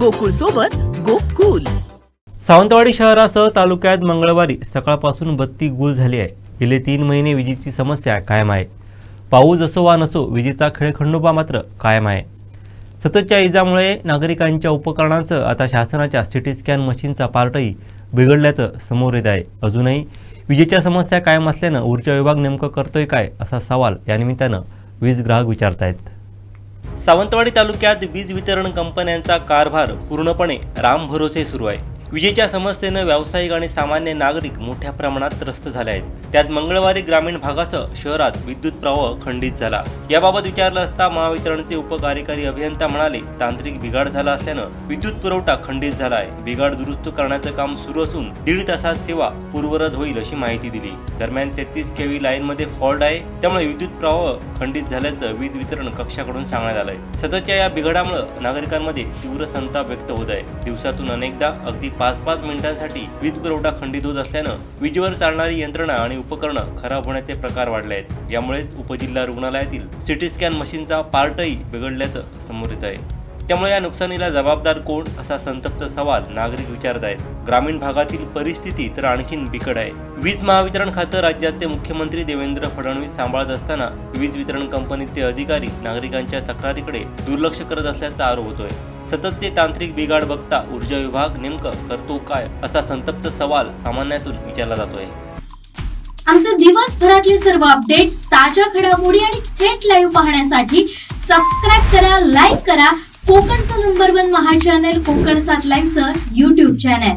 गोकुळ सोबत गोकुल. सावंतवाडी शहरासह तालुक्यात मंगळवारी सकाळपासून बत्ती गुल झाली आहे. गेले तीन महिने विजेची समस्या कायम आहे. पाऊस असो वा नसो विजेचा खेळखंडोबा मात्र कायम आहे. सततच्या इजामुळे नागरिकांच्या उपकरणांसह आता शासनाच्या सिटी स्कॅन मशीनचा पार्टही बिघडल्याचं समोर येत आहे. अजूनही विजेच्या समस्या कायम असल्यानं ऊर्जा विभाग नेमकं करतोय काय असा सवाल या निमित्तानं वीज ग्राहक विचारतायत. सावंतवाडी तालुक्यात वीज वितरण कंपन्यांचा कारभार पूर्णपणे रामभरोसे सुरू आहे. विजेच्या समस्येनं व्यावसायिक आणि सामान्य नागरिक मोठ्या प्रमाणात त्रस्त झाले आहेत. त्यात मंगळवारी ग्रामीण भागासह शहरात विद्युत प्रवाह खंडित झाला. याबाबत विचारलं असता महावितरणचे उपकार्यकारी अभियंता म्हणाले तांत्रिक बिघाड झाला असल्यानं विद्युत पुरवठा खंडित झाला आहे बिघाड दुरुस्त करण्याचं काम सुरू असून दीड तासात सेवा पूर्वरत होईल अशी माहिती दिली. दरम्यान तेहतीस केवी लाईनमध्ये फॉल्ट आहे. त्यामुळे विद्युत प्रवाह खंडित झाल्याचं वीज वितरण कक्षाकडून सांगण्यात आलंय. सततच्या या बिघाडामुळे नागरिकांमध्ये तीव्र संताप व्यक्त होत आहे. दिवसातून अनेकदा अगदी पाच पाच मिनिटांसाठी वीज पुरवठा खंडित होत असल्यानं विजेवर चालणारी यंत्रणा आणि उपकरणं खराब होण्याचे प्रकार वाढले आहेत यामुळेच उपजिल्हा रुग्णालयातील सिटी स्कॅन मशीनचा पार्टही बिघडल्याचं समोर येत आहे त्यामुळे या नुकसानीला जबाबदार कोण? असा संतप्त सवाल नागरिक विचारत आहेत. ग्रामीण भागातील परिस्थिती तर आणखीन बिकट आहे. वीज महावितरण खातं राज्याचे मुख्यमंत्री देवेंद्र फडणवीस सांभाळत असताना वीज वितरण कंपनीचे अधिकारी नागरिकांच्या तक्रारीकडे दुर्लक्ष करत असल्याचा आरोप होतोय. सततचे तांत्रिक बिघाड बघता ऊर्जा विभाग नेमकं करतो काय असा संतप्त सवाल सामान्यातून विचारला जातोय. आमचे दिवसभरातले सर्व अपडेट्स ताज्या घडामोडी आणि थेट लाईव्ह पाहण्यासाठी सबस्क्राईब करा लाईक करा. कोकणचं number one Maha channel Konkan सात लाईनचं युट्यूब चॅनल